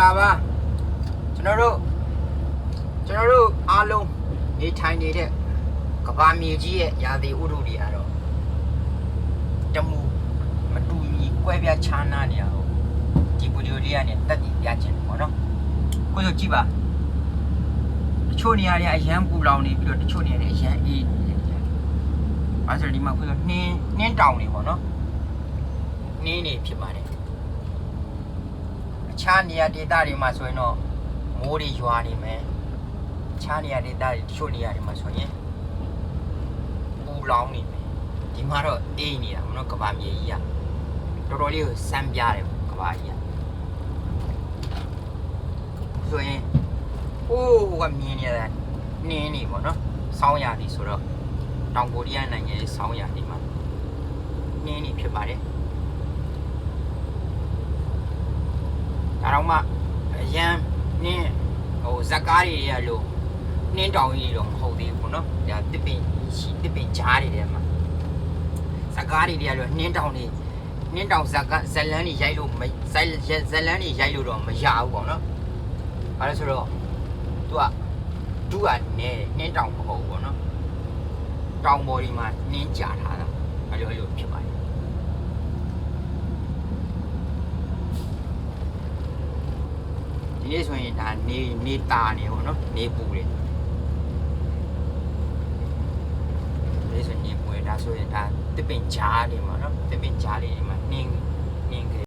္ဂလာပါကျွန်တော်တို့ကျွန်တော်တို့အားလုံးနေထိုင်နေတဲ့ကဘာမြေကြီးရဲ့ရာသီဥတုတွေကတော့တမူမတူညီကွဲပြားခြားနားနေရအောင်ဒီဗီဒီယိုလေးကနေတက်ပြီးပြချင်တယ်ပေါ့နော်ကိုယ်ဆိုကြည့်ပါတချို့နေရာတွေအရန်ပူလောင်နေပြီးတော့တချို့နေရာတွေအရန်အေးနေတယ်။အဲဆိုဒီမှာကိုယ်ဆိုနှင်းနှင်းတောင်နေပေါ့နော်။နှင်းနေဖြစ်ပါတယ်အ ခြားနေရာဒေသတွေမှာဆိုရင်တော့မိုးတွေရွာနေမယ်အခြားနေရာဒေသတွေတချို့နေရာတွေမှာဆိုရင်ပူလောင်နေမယ်ဒီမှာတော့အေးနေတာမနော်ကဘာမြေကြီးကတော်တော်လေးကိုစမ်းပြားတယ်ကဘာကြီးကဆိုရင်ဟိုးဟိုကမြင်နေရတာနင်းနေပေါ့နော်ဆောင်းရာသီဆိုတော့တောင်ကိုရီးယားနိုင်ငံရဲ့ဆောင်းရာသီမှာနင်းနေဖြစ်ပါတယ် ဒါတော့မှအရန်နင်းဟိုဇက်ကားတွေရလို့နင်းတောင်ကြီးတော့မဟုတ်သေးဘူးเนาะဒါတစ်ပင်ရှိတစ်ပင်ကြားတွေထဲမှာဇက်ကားတွေရလို့နင်းတောင်တွေနင်းတောင်ဇက်ကဇက်လန်းတွေရိုက်လို့မဇက်ဇက်လန်းတွေရိုက်လို့တော့မရဘူးပေါ့နော်ဘာလို့ဆိုတော့သူကသူကနေနင်းတောင်မဟုတ်ဘူးပေါ့နော်တောင်ပေါ်ဒီမှာနင်းကြာထားတာအဲ့လိုအဲ့လိုဖြစ်ပါတယ် နေ့ဆိုရင်ဒါနေနေတာနေပေါ့နော်နေပူတယ်ဒီနေ့ဆိုရင်နေပူတယ်ဒါဆိုရင်ဒါတစ်ပင်ကြားနေမှာနော်တစ်ပင်ကြားလေးတွေမှာနှင်းနှင်းခဲ့